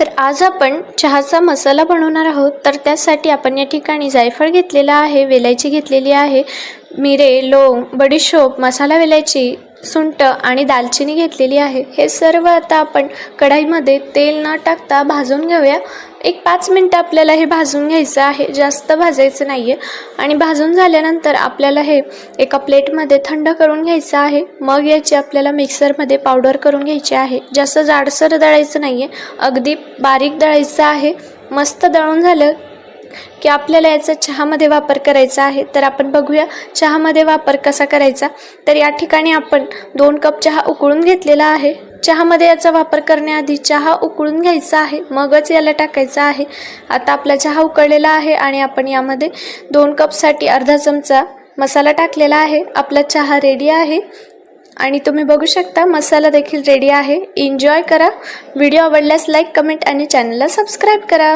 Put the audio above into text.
तर आज आपण चहाचा मसाला बनवणार आहोत. तर त्यासाठी आपण या ठिकाणी जायफळ घेतलेला आहे वेलायची घेतलेली आहे मिरे लोंग बडीशोप मसाला वेलायची सुंट आणि दालचिनी घेतलेली आहे. हे सर्व आता आपण कढाईमध्ये तेल न टाकता भाजून घेऊया. एक पाच मिनटं आपल्याला हे भाजून घ्यायचं आहे. जास्त भाजायचं नाही आहे आणि भाजून झाल्यानंतर आपल्याला हे एका प्लेटमध्ये थंड करून घ्यायचं आहे. मग याची आपल्याला मिक्सरमध्ये पावडर करून घ्यायची आहे. जास्त जाडसर दळायचं नाही आहे अगदी बारीक दळायचं आहे. मस्त दळून झालं की आपल्याला याचा चहामध्ये वापर करायचा आहे तर आपण बघूया चहामध्ये वापर कसा करायचा. तर या ठिकाणी आपण दोन कप चहा उकळून घेतलेला आहे. चहामध्ये याचा वापर करण्याआधी चहा उकळून घ्यायचा आहे मगच याला टाकायचा आहे. आता आपला चहा उकळलेला आहे आणि आपण यामध्ये दोन कपसाठी अर्धा चमचा मसाला टाकलेला आहे. आपला चहा रेडी आहे. आणि तुम्ही बघू शकता मसाला देखील रेडी आहे. एन्जॉय करा. व्हिडिओ आवडल्यास लाईक कमेंट आणि चॅनलला सबस्क्राईब करा.